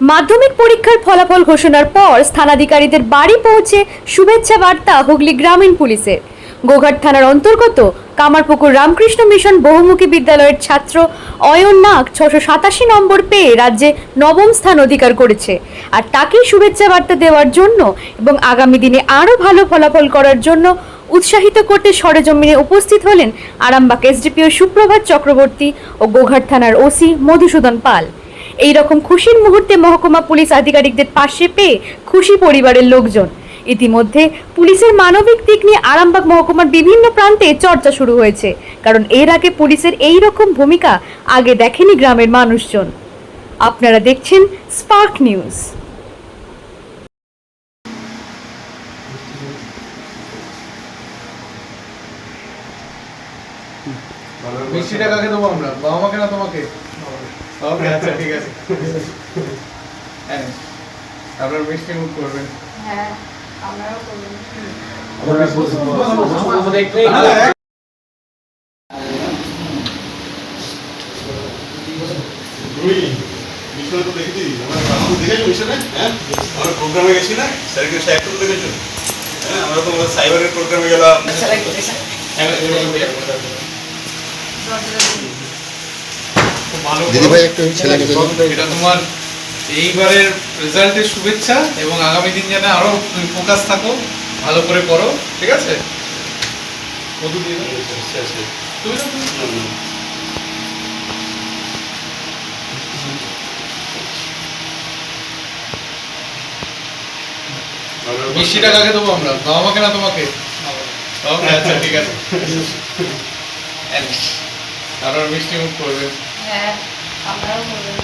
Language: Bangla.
মাধ্যমিক পরীক্ষার ফলাফল ঘোষণার পর স্থানাধিকারীদের বাড়ি পৌঁছে শুভেচ্ছা বার্তা হুগলি গ্রামীণ পুলিশের। গোঘাট থানার অন্তর্গত কামারপুকুর রামকৃষ্ণ মিশন বহুমুখী বিদ্যালয়ের ছাত্র অয়ন নাগ ছশো সাতাশি নম্বর পেয়ে রাজ্যে নবম স্থান অধিকার করেছে। আর তাকেই শুভেচ্ছা বার্তা দেওয়ার জন্য এবং আগামী দিনে আরও ভালো ফলাফল করার জন্য উৎসাহিত করতে সরেজমিনে উপস্থিত হলেন আরামবাগ এসডিপিও সুপ্রভাত চক্রবর্তী ও গোঘাট থানার ওসি মধুসূদন পাল। এই রকম খুশির মুহূর্তে মহকুমা পুলিশ আধিকারিকদের পাশে পেয়ে খুশি পরিবারের লোকজন। ইতিমধ্যে পুলিশের মানবিক দিক নিয়ে আরামবাগ মহকুমার বিভিন্ন প্রান্তে চর্চা শুরু হয়েছে, কারণ এর আগে পুলিশের এই রকম ভূমিকা আগে দেখেনি গ্রামের মানুষজন। আপনারা দেখছেন স্পার্ক নিউজ। মিষ্টিটা কাকে দেবো আমরা? বাবা মাকে না তোমাকে? ওকে আচ্ছা ঠিক আছে। হ্যাঁ আপনার মিষ্টি মুখ করবেন। হ্যাঁ আপনারাও করবেন তুই মিশনে তো দেখেছি আমরা বাবু দেখেছ মিশনে হ্যাঁ? আমরা প্রোগ্রামে গেছি না? স্যারকে তো দেখেছ? হ্যাঁ আমরা তো সাইবারের প্রোগ্রামে গেলাম। দিদিভাই একটু ছেলেকে এটা তোমার এইবারের রেজাল্টের শুভেচ্ছা এবং আগামী দিন যেন আরও তুমি ফোকাস থাকো ভালো করে পড়ো ঠিক আছে। মিষ্টিটা কাকে দেবো আমরা বাবা মাকে না তোমাকে আচ্ছা ঠিক আছে হ্যাঁ। আপনার মিষ্টি মুখ করবে হ্যাঁ আমরাও করবেন